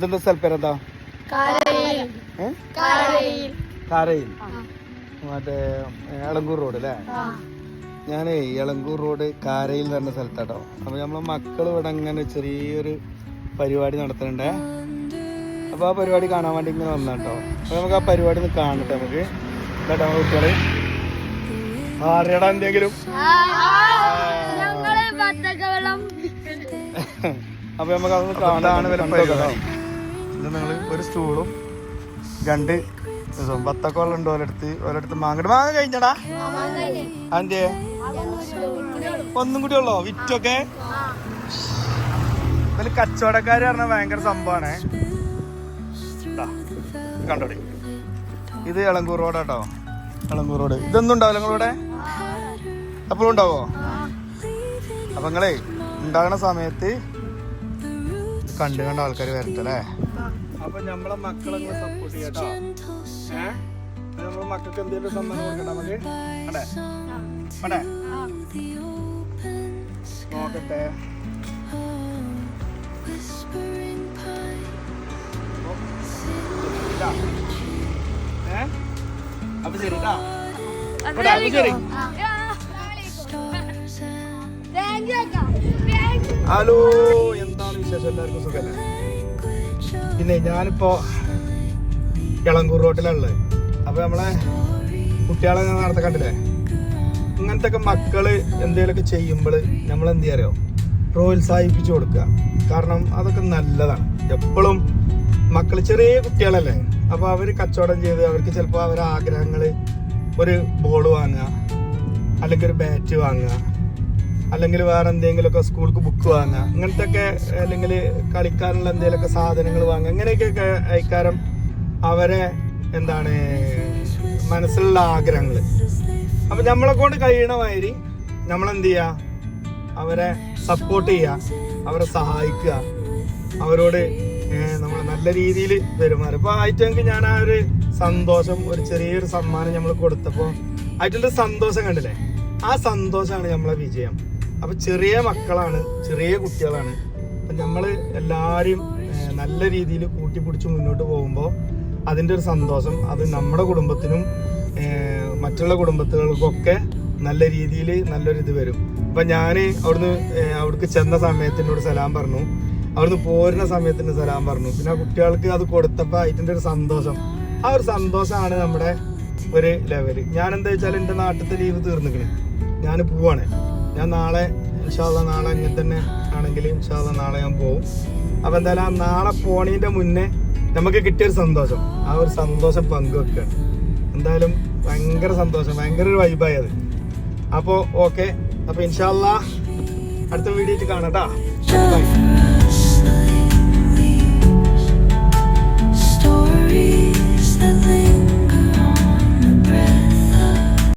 ഇതെന്താ സ്ഥലപ്പേരെന്താ കാരയിൽ. മറ്റേ എളങ്കൂർ റോഡ് അല്ലേ? ഞാനേ എളങ്കൂർ റോഡ് കാരയിൽ എന്ന് പറഞ്ഞ സ്ഥലത്താട്ടോ. അപ്പൊ നമ്മളെ മക്കൾ ഇവിടെ അങ്ങനെ ചെറിയൊരു പരിപാടി നടത്തുന്നുണ്ടേ അപ്പൊ ആ പരിപാടി കാണാൻ വേണ്ടി ഇങ്ങനെ വന്നാട്ടോ. അപ്പൊ നമുക്ക് ആ പരിപാടി ഒന്ന് കാണട്ടെ നമുക്ക്. കേട്ടോ കുട്ടികൾ? ആറിയടാ എന്തെങ്കിലും? അപ്പൊ നമുക്ക് അതൊന്ന് കാണാൻ ഇത് നിങ്ങൾ ഒരു സ്റ്റൂളും രണ്ട് ഇതും. ബത്തക്കോളം ഉണ്ട് ഓരോടുത്ത് ഓരോടുത്ത് മാങ്ങ മാങ്ങ കഴിഞ്ഞടാ? അതെ ഒന്നും കൂടി ഉള്ളോ? വിറ്റൊക്കെ? ഇതിൽ കച്ചവടക്കാർ പറഞ്ഞ ഭയങ്കര സംഭവമാണ് കണ്ടോടി ഇത് എളങ്കൂർ റോഡാട്ടോ എളങ്കൂർ റോഡ്. ഇതൊന്നും ഉണ്ടാവില്ല നിങ്ങളിവിടെ അപ്പോഴും ഉണ്ടാവോ? അപ്പൊ നിങ്ങളെ ഉണ്ടാകുന്ന സമയത്ത് കണ്ടു കണ്ട ആൾക്കാർ വരട്ടല്ലേ അപ്പൊ നമ്മളെ മക്കളെ സപ്പോർട്ട് ചെയ്യട്ടോ. ഏഹ് നമ്മളെ മക്കൾക്ക് എന്തെങ്കിലും സമ്മാനം കൊടുക്കണ്ട നമുക്ക് അടേ. അടേ. നോക്കട്ടെ. ഏ? അപ്പൊ ശരി. ട്ടാ. ഇവിടെ, അപ്പൊ ശരി ഹലോ പിന്നെ ഞാനിപ്പോ ഇളങ്കൂർ റോട്ടിലുള്ളത് അപ്പൊ നമ്മളെ കുട്ടികളെ ഞാൻ നടത്ത കണ്ടില്ലേ? ഇങ്ങനത്തെ ഒക്കെ മക്കൾ എന്തെങ്കിലുമൊക്കെ ചെയ്യുമ്പോൾ നമ്മൾ എന്ത് ചെയ്യാറിയോ പ്രോത്സാഹിപ്പിച്ചു കൊടുക്കുക. കാരണം അതൊക്കെ നല്ലതാണ്. എപ്പോഴും മക്കൾ ചെറിയ കുട്ടികളല്ലേ? അപ്പൊ അവർ കച്ചവടം ചെയ്ത് അവർക്ക് ചിലപ്പോൾ അവരുടെ ആഗ്രഹങ്ങൾ ഒരു ബോൾ വാങ്ങുക അല്ലെങ്കിൽ ഒരു ബാറ്റ് വാങ്ങുക. അല്ലെങ്കിൽ വേറെ എന്തെങ്കിലുമൊക്കെ സ്കൂൾക്ക് ബുക്ക് വാങ്ങുക. അങ്ങനത്തെ ഒക്കെ അല്ലെങ്കിൽ കളിക്കാനുള്ള എന്തെങ്കിലുമൊക്കെ സാധനങ്ങൾ വാങ്ങുക. അങ്ങനെയൊക്കെ അയക്കാരം അവരെ എന്താണ് മനസ്സിലുള്ള ആഗ്രഹങ്ങൾ. അപ്പൊ നമ്മളെ കൊണ്ട് കഴിയണ മാതിരി നമ്മൾ എന്ത് ചെയ്യുക അവരെ സപ്പോർട്ട് ചെയ്യുക. അവരെ സഹായിക്കുക. അവരോട് നമ്മൾ നല്ല രീതിയിൽ പെരുമാറും ഇപ്പൊ ആയിട്ടെങ്കിൽ ഞാൻ ആ ഒരു സന്തോഷം ഒരു ചെറിയൊരു സമ്മാനം നമ്മൾ കൊടുത്തപ്പോൾ ആയിട്ടുള്ള സന്തോഷം കണ്ടില്ലേ? ആ സന്തോഷമാണ് നമ്മളെ വിജയം. അപ്പൊ ചെറിയ മക്കളാണ് ചെറിയ കുട്ടികളാണ്. അപ്പൊ നമ്മൾ എല്ലാവരും നല്ല രീതിയിൽ കൂട്ടിപ്പിടിച്ച് മുന്നോട്ട് പോകുമ്പോൾ അതിന്റെ ഒരു സന്തോഷം. അത് നമ്മുടെ കുടുംബത്തിനും മറ്റുള്ള കുടുംബത്തുകൾക്കൊക്കെ നല്ല രീതിയിൽ നല്ലൊരിത് വരും. അപ്പം ഞാൻ അവിടുന്ന് അവിടേക്ക് ചെന്ന സമയത്തിനോട് സലാം പറഞ്ഞു. അവിടുന്ന് പോരുന്ന സമയത്തിന് സലാം പറഞ്ഞു. പിന്നെ കുട്ടികൾക്ക് അത് കൊടുത്തപ്പോൾ അതിന്റെ ഒരു സന്തോഷം. ആ ഒരു സന്തോഷമാണ് നമ്മുടെ ഒരു ലെവൽ. ഞാൻ എന്താ വെച്ചാൽ എന്റെ നാട്ടിലത്തെ ലീവ് തീർന്നിക്കണ്. ഞാൻ പോവാണ്. ഞാൻ നാളെ ഇൻഷാല്ല നാളെ അങ്ങനെ തന്നെ ആണെങ്കിൽ ഇൻഷാല്ല നാളെ ഞാൻ പോവും. അപ്പം എന്തായാലും നാളെ പോണീന്റെ മുന്നേ നമുക്ക് കിട്ടിയൊരു സന്തോഷം. ആ ഒരു സന്തോഷം പങ്കുവെക്കുകയാണ് എന്തായാലും ഭയങ്കര സന്തോഷം ഭയങ്കര ഒരു വൈബായി അത് അപ്പോൾ ഓക്കെ അപ്പോൾ ഇൻഷാല്ല അടുത്ത വീഡിയോയിട്ട് കാണാം ട്ടാ. Bye.